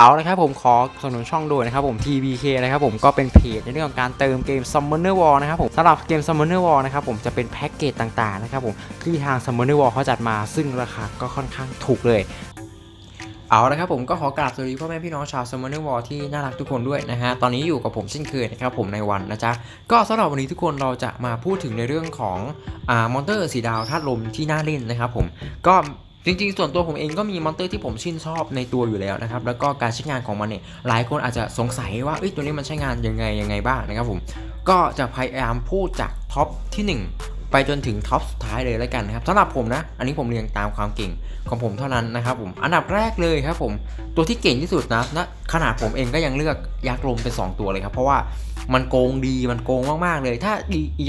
เอาละครับผมขอสนับสนุนช่องโดยนะครับผม TBK นะครับผมก็เป็นเพจในเรื่องของการเติมเกม Summoner War นะครับผมสำหรับเกม Summoner War นะครับผมจะเป็นแพ็กเกจต่างๆนะครับผมที่ทาง Summoner War เขาจัดมาซึ่งราคาก็ค่อนข้างถูกเลยเอาละครับผมก็ขอกราบสวัสดีพ่อแม่พี่น้องชาว Summoner War ที่น่ารักทุกคนด้วยนะฮะตอนนี้อยู่กับผมเช่นเคยนะครับผมในวันนะจ๊ะก็สำหรับวันนี้ทุกคนเราจะมาพูดถึงในเรื่องของอ่ามอนเตอร์สีดาวธาตุลมที่น่าเล่นนะครับผมก็ จริงๆ ส่วนตัวผมเองก็มีมอนเตอร์ที่ผมชื่นชอบในตัวอยู่แล้วนะครับ แล้วก็การใช้งานของมันเนี่ย หลายคนอาจจะสงสัยว่าเอ้ยตัวนี้มันใช้งานยังไงยังไงบ้างนะครับผม ก็จะพยายามพูดจากท็อปที่ 1 ไปจนถึงท็อปสุดท้ายเลยแล้วกันนะครับสำหรับผมนะ อันนี้ผมเรียงตามความเก่งของผมเท่านั้นนะครับผม อันดับแรกเลยครับผม ตัวที่เก่งที่สุดนะณขนาดผมเองก็ยังเลือกยักษ์ลมเป็น 2 ตัวเลยครับ เพราะว่ามันโกงดี มันโกงมากๆเลย ถ้า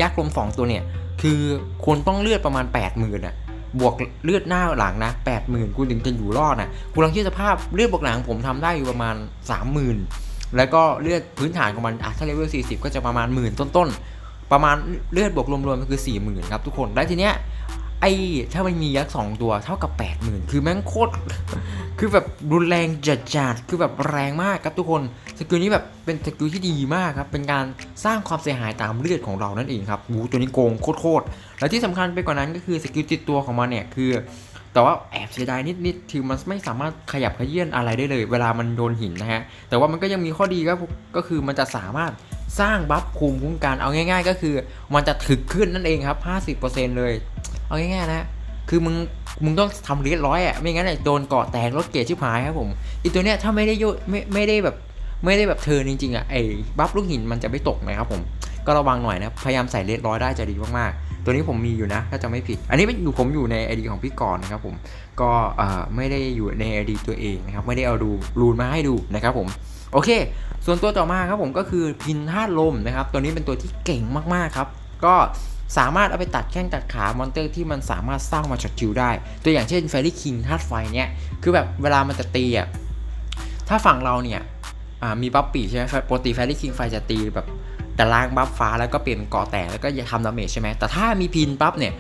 ยักษ์ลม2 ตัวเนี่ย คือคุณต้องเลือดประมาณ 8 0,000อ่นอะ บวกเลือดหน้าหลังนะ80,000คุณถึงจะอยู่รอดนะคุณลองคิดสภาพเลือดบวกหลังผมทำได้อยู่ประมาณ30,000แล้วก็เลือดพื้นฐานของมันอะถ้าเลเวล40 ก็จะประมาณหมื่นต้นๆ ประมาณเลือดบวกรวมๆก็คือ 40,000 ครับทุกคน แล้วทีเนี้ย ไอ้ถ้ามันมียักษ์สองตัวเท่ากับ80,000คือแม่งโคตร คือแบบรุนแรงจัดๆคือแบบแรงมากครับทุกคน สกิลนี้แบบเป็นสกิลที่ดีมากครับ เป็นการสร้างความเสียหายตามเลือดของเรานั่นเองครับหูตัวนี้โกงโคตรและที่สำคัญไปกว่านั้นก็คือสกิลติดตัวของมันเนี่ยคือ แต่ว่าแอบเสียดายนิดๆคือมันไม่สามารถขยับขยื่นอะไรได้เลย เวลามันโดนหินนะฮะ แต่ว่ามันก็ยังมีข้อดีก็ก็คือมันจะสามารถสร้างบัฟภูมิคุ้มกันเอาง่าย ๆ ก็คือ มันจะถึกขึ้นนั่นเองครับ 50%เลย เอาง่ายๆนะ คือมึง มึงต้องทำเรียบร้อยอะ ไม่งั้นเนี่ยโดนเกาะแตกรถเกียร์ชิบหายครับผมอีตัวเนี้ยถ้าไม่ได้โยไม่ไม่ได้แบบไม่ได้แบบเทินจริงๆอะไอ้บัฟลูกหินมันจะไม่ตกนะครับผมก็ระวังหน่อยนะ พยายามใส่เรียร้อยได้จะดีมากๆ ตัวนี้ผมมีอยู่นะ ถ้าจะไม่ผิด อันนี้เป็นอยู่ผมอยู่ใน ID ของพี่กรณ์นะครับผม ก็เอ่อไม่ได้อยู่ใน ID ตัวเองนะครับ ไม่ได้เอาดูรูนมาให้ดูนะครับผม โอเค ส่วนตัวต่อมาครับผมก็คือพินธาตุลมนะครับ ตัวนี้เป็นตัวที่เก่งมากๆครับ ก็ สามารถเอาไปตัดแข้งตัดขามอนเตอร์ที่มันสามารถสร้างมาช็อตคิวได้ ตัวอย่างเช่นเฟร y คิงธาตุไฟเนี่ย คือแบบเวลามันจะตีอะ ถ้าฝั่งเราเนี่ยมีบัฟปีใช่ไหมปกติเฟร y คิงไฟจะตีแบบแต่ล้างบัฟฟ้าแล้วก็เปลี่ยนเกาะแตกแล้วก็อย่าทำดาเมจใช่ไหมแต่ถ้ามีพินปั๊บเนี่ย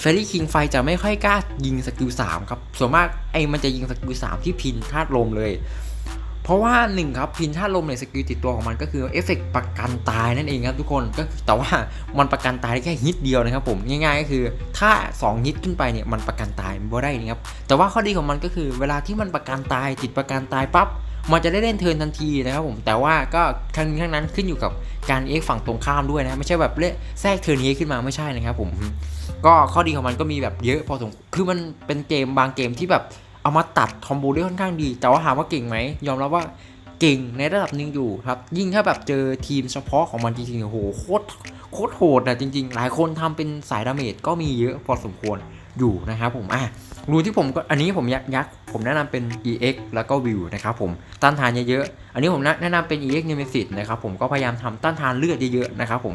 เฟร y คิงไฟจะไม่ค่อยกล้ายิงสกิล3ครับ ส่วนมากไอ้มันจะยิงสกิล3ที่พินธาตุลมเลย เพราะว่าหนึ่งครับพินธาลมในสกิลติดตัวของมันก็คือเอฟเฟกประกันตายนั่นเองครับทุกคนก็แต่ว่ามันประกันตายได้แค่ฮิตเดียวนะครับผมง่ายๆก็คือถ้า 2 ฮิตขึ้นไปเนี่ยมันประกันตายไม่ได้นะครับแต่ว่าข้อดีของมันก็คือเวลาที่มันประกันตายติดประกันตายปั๊บมันจะได้เล่นเทินทันทีนะครับผมแต่ว่าก็ทั้งนี้ทั้งนั้นขึ้นอยู่กับการเอ็กฝั่งตรงข้ามด้วยนะไม่ใช่แบบเล่นแทรกเทิร์นนี้ขึ้นมาไม่ใช่นะครับผมก็ข้อดีของมันก็มีแบบเยอะพอสมคือมันเป็นเกมบางเกมที่แบบ เอามาตัดคอมโบได้ค่อนข้างดี แต่ว่าถามว่าเก่งไหม ยอมรับว่าเก่งในระดับหนึ่งอยู่ครับ ยิ่งถ้าแบบเจอทีมเฉพาะของมันจริงๆโอ้โหโคตรโคตรโหดนะจริง ๆ หลายคนทำเป็นสายดาเมจก็มีเยอะพอสมควรอยู่นะครับผมอะรูที่ผมก็อันนี้ผมยักยักผมแนะนำเป็น EX แล้วก็ View นะครับผมต้านทานเยอะๆอันนี้ผมแนะนำเป็น EX Nemesis นะครับผมก็พยายามทำต้านทานเลือดเยอะๆนะครับผม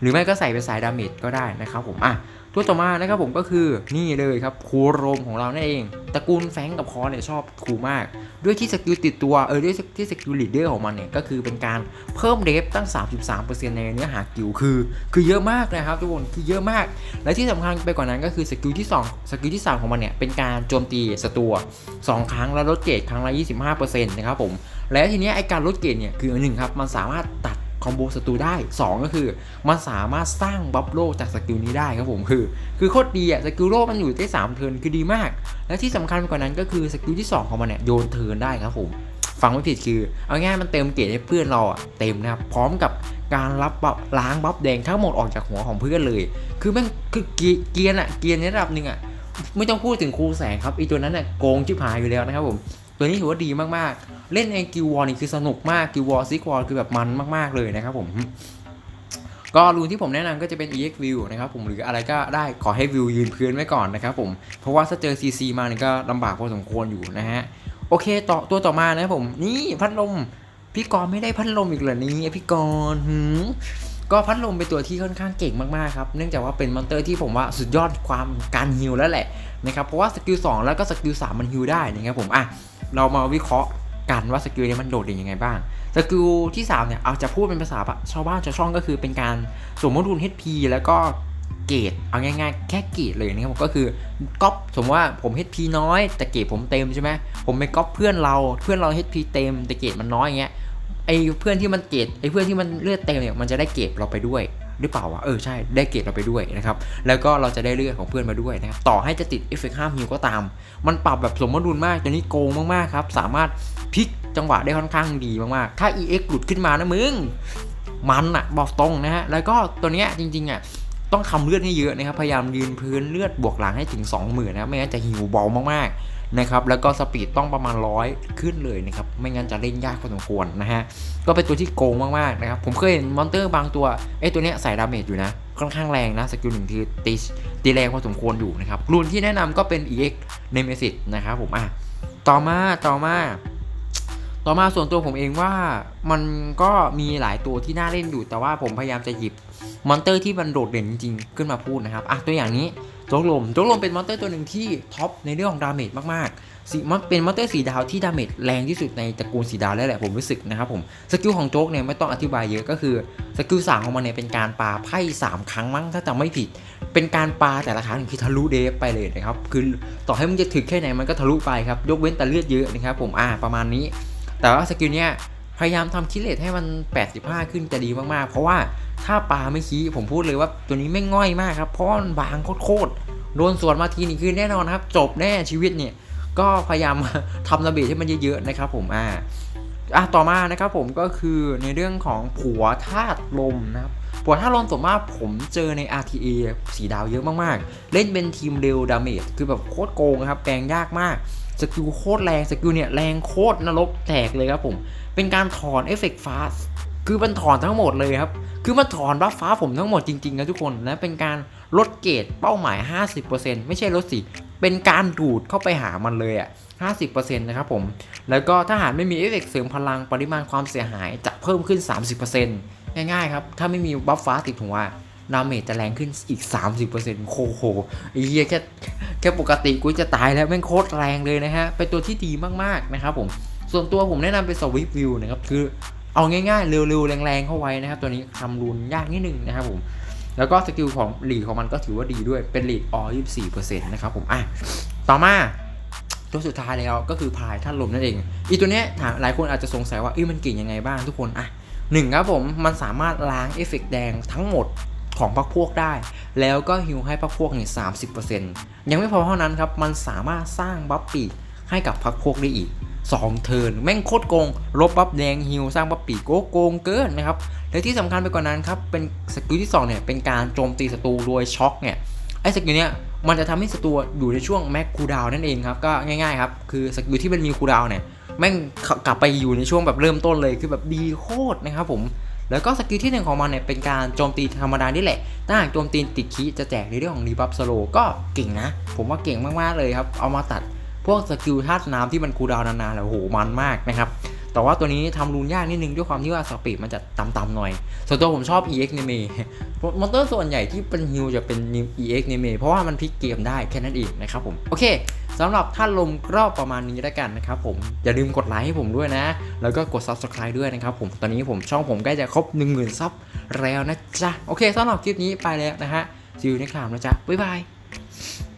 หรือไม่ก็ใส่เป็นสายดาเมจก็ได้นะครับผมอะ ตัวต่อมานะครับผมก็คือนี่เลยครับคูโรมของเรานั่นเองตระกูลแฟงกับคอเนี่ยชอบคูมาก ด้วยที่สกิลติดตัวเออด้วยที่สกิลลีดเดอร์ของมันเนี่ยก็คือเป็นการเพิ่มเดฟตั้ง 33%ในเนื้อหากิลคือ คือเยอะมากนะครับทุกคนคือเยอะมาก และที่สำคัญไปกว่านั้นก็คือสกิลที่2สกิลที่ 3 ของมันเนี่ยเป็นการโจมตีศัตรู2ครั้งแล้วลดเกรดครั้งละ25%นะครับผมและทีนี้ไอการลดเกรดเนี่ยคือหนึ่งครับมันสามารถตัด คอมโบศัตรูได้ 2 ก็คือ มันสามารถสร้างบัฟโลจากสกิลนี้ได้ครับผมคือ คือโคตรดีอะสกิลโลมันอยู่ได้3เทิร์นคือดีมาก และที่สำคัญกว่านั้นก็คือสกิลที่ 2 ของมันเนี่ยโยนเทิร์นได้ครับผมฟังไม่ผิดคือ เอาง่ายมันเติมเกรดให้เพื่อนเราอะเต็มนะครับพร้อมกับการรับบัฟล้างบัฟแดงทั้งหมดออกจากหัวของเพื่อนเลย คือแม่งคือเกียร์อะเกียร์ในระดับหนึ่งอะไม่ต้องพูดถึงครูแสงครับอีตัวนั้นน่ะโกงชิบหายอยู่แล้วนะครับผม ตัวนี้ถือว่าดีมากๆ เล่นเองกิววอลนี่คือสนุกมากกิววอลซิกวอลคือแบบมันมากๆเลยนะครับผมก็รูนที่ผมแนะนำก็จะเป็น EX View นะครับผมหรืออะไรก็ได้ขอให้วิวยืนพื้นไว้ก่อนนะครับผมเพราะว่าถ้าเจอ CC มาเนี่ยก็ลำบากพอสมควรอยู่นะฮะโอเคต่อตัวต่อมานะครับผมนี่พัดลมพี่กรณ์ไม่ได้พัดลมอีกเหรอนี่พี่กรณ์หืมก็พัดลมเป็นตัวที่ค่อนข้างเก่งมากๆครับเนื่องจากว่าเป็นมอนเตอร์ที่ผมว่าสุดยอดความการฮิลแล้วแหละนะครับเพราะว่าสกิล2แล้วก็สกิล3มันฮิลได้นะครับผมอะเรามาวิเคราะห์ กันว่าสกิลนี้มันโดดเด่นยังไงบ้าง สกิลที่3เนี่ยเอาจะพูดเป็นภาษาชาวบ้านชาวช่องก็คือเป็นการสมมติรูน HP แล้วก็เกรดเอาง่ายๆ แค่เกรดเลยนะครับผมก็คือก๊อปสมมติว่าผม HP น้อย แต่เกรดผมเต็มใช่ไหมผมไปก๊อปเพื่อนเราเพื่อนเรา HP เต็มแต่เกรดมันน้อยอย่างเงี้ยไอ้เพื่อนที่มันเกรดไอ้เพื่อนที่มันเลือดเต็มเนี่ยมันจะได้เกรดเราไปด้วย หรือเปล่าวะเออใช่ได้เกรดเราไปด้วยนะครับแล้วก็เราจะได้เลือดของเพื่อนมาด้วยนะครับต่อให้จะติดเอฟเฟกต์ห้ามฮิวก็ตาม มันปรับแบบสมดุลมากตัวนี้โกงมากๆครับสามารถพลิกจังหวะได้ค่อนข้างดีมากๆถ้า EX หลุดขึ้นมานะมึงมันอะบอกตรงนะฮะแล้วก็ตัวเนี้ยจริงๆอะ ต้องทำเลือดให้เยอะนะครับพยายามยืนพื้นเลือดบวกหลังให้ถึง 20,000นะครับไม่งั้นจะหิวเบามากๆนะครับแล้วก็สปีดต้องประมาณร้อยขึ้นเลยนะครับไม่งั้นจะเล่นยากพอสมควรนะฮะก็เป็นตัวที่โกงมากๆนะครับผมเคยเห็นมอนเตอร์บางตัวไอ้ตัวเนี้ยใส่ดาเมจอยู่นะค่อนข้างแรงนะสกิลหนึ่งคือตีตีแรงพอสมควรอยู่นะครับรูนที่แนะนำก็เป็น EX Nemesis นะครับผมอะต่อมาต่อมาต่อมาส่วนตัวผมเองว่ามันก็มีหลายตัวที่น่าเล่นอยู่แต่ว่าผมพยายามจะหยิบ มอนเตอร์ที่มันโดดเด่นจริงๆขึ้นมาพูดนะครับอะตัวอย่างนี้โจ๊กลมโจ๊กลมเป็นมอนเตอร์ตัวหนึ่งที่ท็อปในเรื่องของดาเมจมากๆสีมันเป็นมอนเตอร์สีดาวที่ดาเมจแรงที่สุดในตระกูลสีดาวแล้วแหละผมรู้สึกนะครับผมสกิลของโจ๊กเนี่ยไม่ต้องอธิบายเยอะก็คือสกิลสามของมันเนี่ยเป็นการปาไพ่สามครั้งมั้งถ้าจำไม่ผิด เป็นการปาแต่ละครั้งคือทะลุเดฟไปเลยนะครับคือต่อให้มันจะถึกแค่ไหนมันก็ทะลุไปครับยกเว้นแต่เลือดเยอะนะครับผมอ่าประมาณนี้ แต่ว่าสกิลเนี้ย พยายามทำคิเลทให้มัน 85 ขึ้นจะดีมากๆ เพราะว่าถ้าปลาไม่ขี้ผมพูดเลยว่าตัวนี้ไม่ง่อยมากครับ เพราะมันบางโคตรๆโดนสวนมาทีนี่คือแน่นอนครับ จบแน่ชีวิตเนี่ย ก็พยายามทำระเบียบให้มันเยอะๆนะครับผมอ่าอะต่อมานะครับผมก็คือในเรื่องของผัวธาตุลมนะครับผัวธาตุลมส่วนมากผมเจอใน RTA สีดาวเยอะมากๆ เล่นเป็นทีมเร็วดาเมจคือแบบโคตรโกงครับแปลงยากมาก สกิลโคตรแรงสกิลเนี่ยแรงโคตรนรกแตกเลยครับผม เป็นการถอนเอฟเฟกต์ฟ้า คือมันถอนทั้งหมดเลยครับ คือมันถอนบัฟฟ้าผมทั้งหมดจริงๆนะทุกคนนะเป็นการลดเกรดเป้าหมาย 50%ไม่ใช่ลดสิ เป็นการดูดเข้าไปหามันเลยอะ50%นะครับผม แล้วก็ถ้าหากไม่มีเอฟเฟกต์เสริมพลังปริมาณความเสียหายจะเพิ่มขึ้น 30%ง่ายๆครับ ถ้าไม่มีบัฟฟ้าติดหัวดาเมจจะแรงขึ้นอีก 30%โคโหไอ้เหี้ยแค่ ค่ปกติกูจะตายแล้วแม่งโคตรแรงเลยนะฮะ เป็นตัวที่ดีมากๆนะครับผม ส่วนตัวผมแนะนำเป็นสวิปวิวนะครับ คือเอาง่ายๆ เร็วๆ แรงๆ เข้าไว้นะครับ ตัวนี้ทำรูนยากนิดนึงนะครับผม แล้วก็สกิลของลีดของมันก็ถือว่าดีด้วย เป็นลีดออ24%นต์นะครับผม อะ ต่อมาตัวสุดท้ายแล้วก็คือพายท่านลมนั่นเอง อีตัวเนี้ยถามหลายคนอาจจะสงสัยว่าเอ้ยมันเก่งยังไงบ้างทุกคน อะหนึ่งครับผม มันสามารถล้างเอฟเฟกต์แดงทั้งหมด ของพักพวกได้ แล้วก็ฮิวให้พักพวกเนี่ย30%ยังไม่พอเท่านั้นครับ มันสามารถสร้างบัฟปีกให้กับพักพวกได้อีก2เทิร์นแม่งโคตรโกงลบบัฟแดงฮิวสร้างบัฟปีโกโกงเกินนะครับและที่สำคัญไปกว่านั้นครับเป็นสกิลที่2เนี่ยเป็นการโจมตีศัตรูโดยช็อคเนี่ยไอ้สกิลเนี้ยมันจะทำให้ศัตรูอยู่ในช่วงแม็กคูดาวนั่นเองครับก็ง่ายๆครับคือสกิลที่มันมีคูดาวเนี่ยแม่งกลับไปอยู่ในช่วงแบบเริ่มต้นเลยคือแบบดีโคตรนะครับผม แล้วก็สกิลที่หนึ่งของมันเนี่ยเป็นการโจมตีธรรมดานี่แหละ ถ้าหากโจมตีติดคีจะแจกในเรื่องของรีบัฟสโลก็เก่งนะ ผมว่าเก่งมากๆเลยครับ เอามาตัดพวกสกิลธาตุน้ำที่มันคูดาวนานๆแล้วโหมันมากนะครับ แต่ว่าตัวนี้ทำรูนยากนิดนึงด้วยความที่ว่าสปีดมันจะต่ำๆหน่อย ส่วนตัวผมชอบ EX เนเมมอนเตอร์ส่วนใหญ่ที่เป็นฮิลจะเป็น EX เนเมเพราะว่ามันพลิกเกมได้แค่นั้นเองนะครับผม โอเคสำหรับท่านลมก็ประมาณนี้แล้วกันนะครับผม อย่าลืมกดไลค์ให้ผมด้วยนะ แล้วก็กด Subscribe ด้วยนะครับผม ตอนนี้ผมช่องผมใกล้จะครบ 10,000ซับแล้วนะจ๊ะ โอเคสำหรับคลิปนี้ไปแล้วนะฮะ see you next time นะจ๊ะ บ๊ายบาย